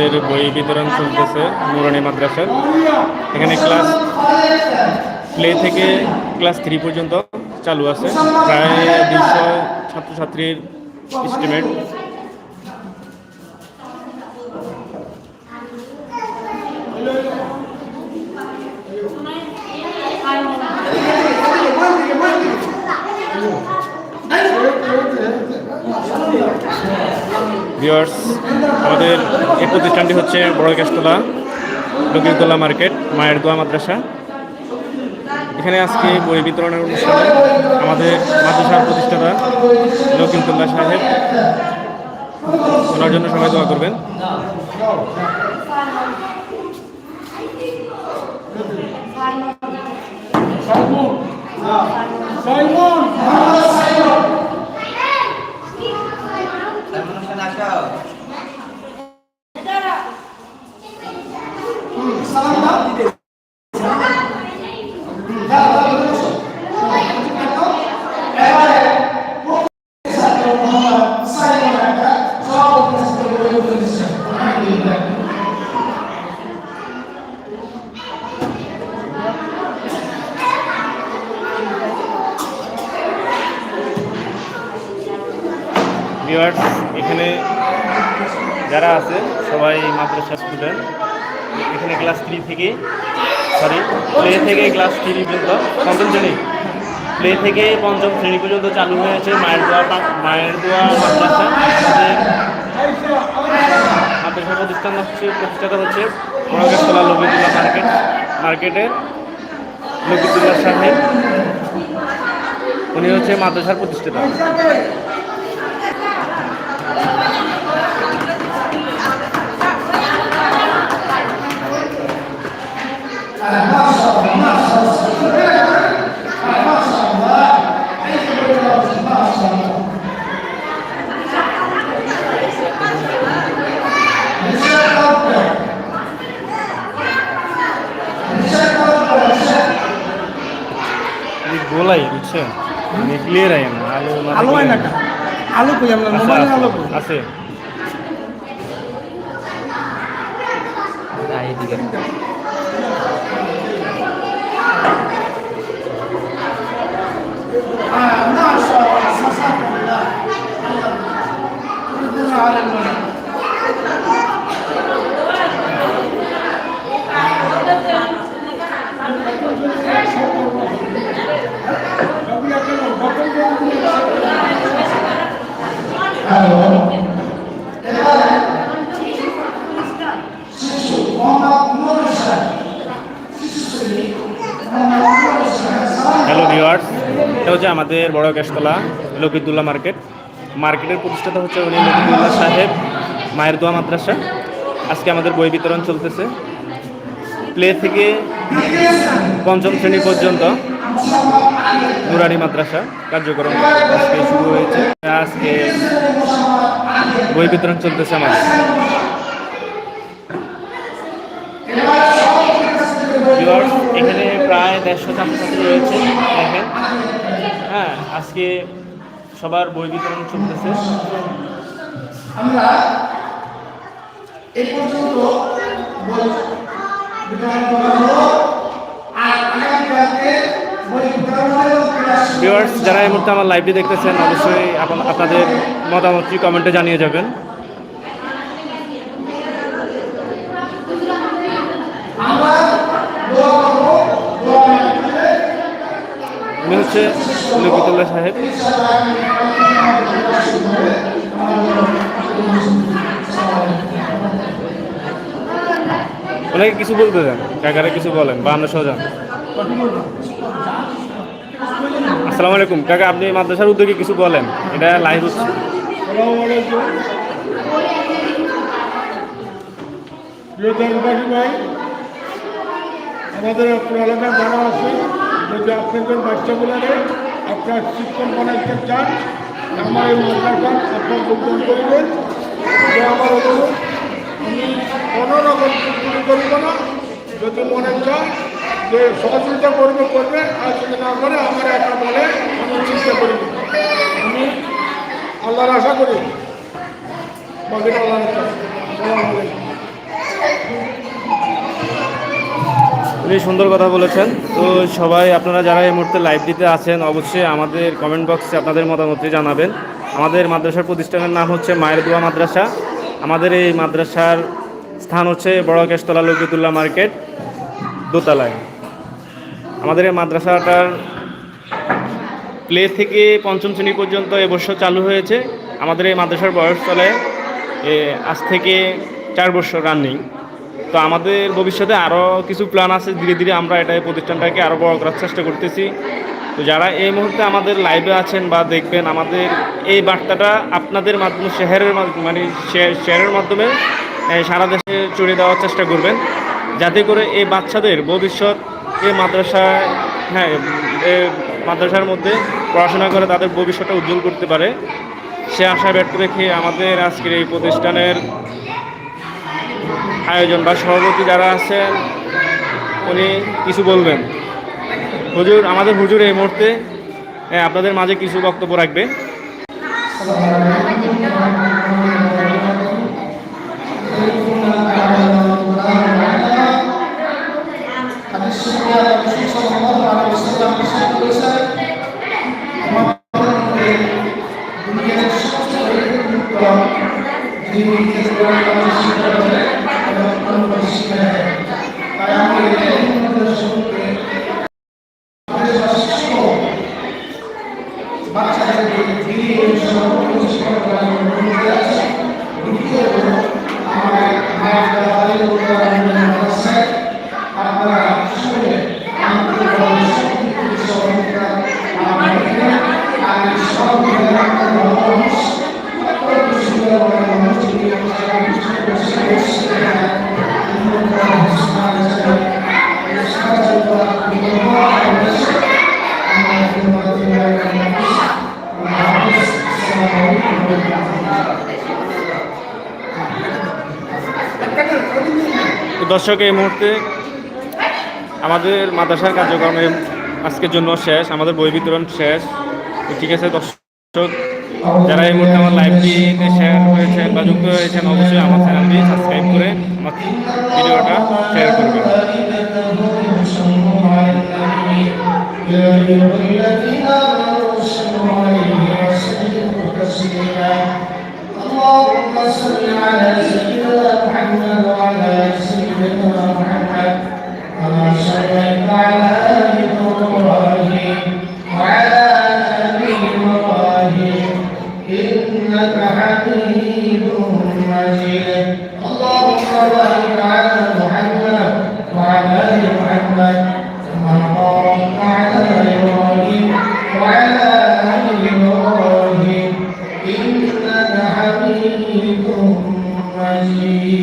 এর বই বিতরণ চলতেছে নুরানি মাদ্রাসার। এখানে ক্লাস প্লে থেকে ক্লাস থ্রি পর্যন্ত চালু আছে। প্রায় দুইশো ছাত্রছাত্রীর এস্টিমেট ভিওয়ার্স আমাদের এই প্রতিষ্ঠানটি হচ্ছে বড় গাছতলা লক্ষ্মীতলা মার্কেট মায়ের দোয়া মাদ্রাসা। এখানে আজকে বই বিতরণের অনুষ্ঠানে আমাদের মাদ্রাসার প্রতিষ্ঠাতা লক্ষ্মীতুল্লাহ সাহেব। ওনার জন্য সবাই দোয়া করবেন। ভিওয়ার্স এখানে যারা আছে, সবাই মাদ্রাসা স্টুডেন্ট এখানে ক্লাস থ্রি থেকে সরি প্লে থেকে ক্লাস থ্রি পর্যন্ত, পঞ্চম শ্রেণি। প্লে থেকে পঞ্চম শ্রেণি পর্যন্ত চালু হয়েছে মায়ের দোয়া মায়ের দোয়া মাদ্রাসা। মাদ্রাসা প্রতিষ্ঠান হচ্ছে, প্রতিষ্ঠাতা হচ্ছে বড়গাছতলা লবিতুল্লাহ মার্কেট, মার্কেটের লবিতুল্লাহ সাহেব। উনি হচ্ছে মাদ্রাসার প্রতিষ্ঠাতা। গোলাই বুঝছেন? মানে ক্লিয়ার আই না আলো আলো হয় না আলো কই? আমরা আছে, আলো কই? আছে, আছে হ্যালো ভিওয়ার্স এটা হচ্ছে আমাদের বড় গ্যাসতলা লকিদুল্লাহ মার্কেট। মার্কেটের প্রতিষ্ঠাতা হচ্ছে উনি লকিদুল্লাহ সাহেব মায়ের দোয়া মাদ্রাসা। আজকে আমাদের বই বিতরণ চলতেছে। প্লে থেকে পঞ্চম শ্রেণি পর্যন্ত নুরানি মাদ্রাসা কার্যক্রম আজকে শুরু হয়েছে। আজকে বই বিতরণ চলতেছে ভিউয়ার্স, এখানে প্রায় দেড়শো ছাত্রছাত্রী রয়েছে। আজকে সবার বই বিতরণ চলতেছে। আমরা এই পর্যন্ত বই বিতরণ করা হলো আর বই বিতরণ ভিউয়ার্স যারা এই মুহূর্তে আমার লাইভটি দেখতেছেন অবশ্যই আপন- আপনাদের মতামতটি কমেন্টে জানিয়ে যাবেন। আমরা দোয়া করব দোয়া মাধ্যমে উনি হচ্ছে লকিতুল্লাহ সাহেব। ওনাকে কিছু বলতে দেন, কাকারে কিছু বলেন বা আমরা আসসালামু আলাইকুম, কাকা, আপনি মাদ্রাসার উদ্যোগে কিছু বলেন, এটা লাইভ হচ্ছে। আমাদের এলাকায় যারা আছে। যদি আপনাদের বাচ্চাগুলোকে আপনার শিক্ষক বানাইতে চান, আমার এই মাদ্রাসা আপনার যোগদান করবেন। যে আমার অনুরোধ, আমি কোনো রকম চুক্তি করব না। যদি মনে চান যে সহযোগিতা করবে করবে। আর যদি না করে, আমার একটা বলে আমি চিন্তা করি আমি এবার আশা করি। বাকিটা আল্লাহ রাখে। উনি সুন্দর কথা বলেছেন। তো সবাই আপনারা যারা এই মুহূর্তে লাইভ দিতে আছেন, অবশ্যই আমাদের কমেন্ট বক্সে আপনাদের মতামতটি জানাবেন। আমাদের মাদ্রাসার প্রতিষ্ঠানের নাম হচ্ছে মায়ের দোয়া মাদ্রাসা। আমাদের এই মাদ্রাসার স্থান হচ্ছে বড় কেশতলা লকিতুল্লাহ মার্কেট, দোতলায়। আমাদের এই মাদ্রাসাটার প্লে থেকে পঞ্চম শ্রেণি পর্যন্ত এবছর চালু হয়েছে। আমাদের এই মাদ্রাসার বয়স চলে আজ থেকে চার বছর রানিং তো আমাদের ভবিষ্যতে আরও কিছু প্ল্যান আছে, ধীরে ধীরে আমরা এটা প্রতিষ্ঠানটাকে আরও বড় করার চেষ্টা করতেছি। তো যারা এই মুহূর্তে আমাদের লাইভে আছেন বা দেখবেন, আমাদের এই বার্তাটা আপনাদের মাধ্যমে শেয়ারের মানে শেয়ারের মাধ্যমে সারা দেশে ছড়িয়ে দেওয়ার চেষ্টা করবেন। যাতে করে এই বাচ্চাদের ভবিষ্যৎ এই মাদ্রাসায় হ্যাঁ মাদ্রাসার মধ্যে পড়াশোনা করে তাদের ভবিষ্যৎটা উজ্জ্বল করতে পারে। সে আশা ব্যক্ত রেখে আমাদের আজকের এই প্রতিষ্ঠানের আয়োজন বা সভাপতি যারা আছেন, উনি কিছু বলবেন। হুজুর, আমাদের হুজুর এই মুহূর্তে আপনাদের মাঝে কিছু বক্তব্য রাখবে। হাদিস শরীফে দর্শক এই মুহূর্তে আমাদের মাদ্রাসার কার্যক্রমে আজকের জন্য শেষ আমাদের বই বিতরণ শেষ তো ঠিক আছে দর্শক যারা এই মুহূর্তে আমার লাইভটিতে শেয়ার হয়েছেন বা যুক্ত হয়েছেন অবশ্যই আমার চ্যানেলটি সাবস্ক্রাইব করে আমার ভিডিওটা শেয়ার করবেন يا أيها الذين إنك حميد مجيد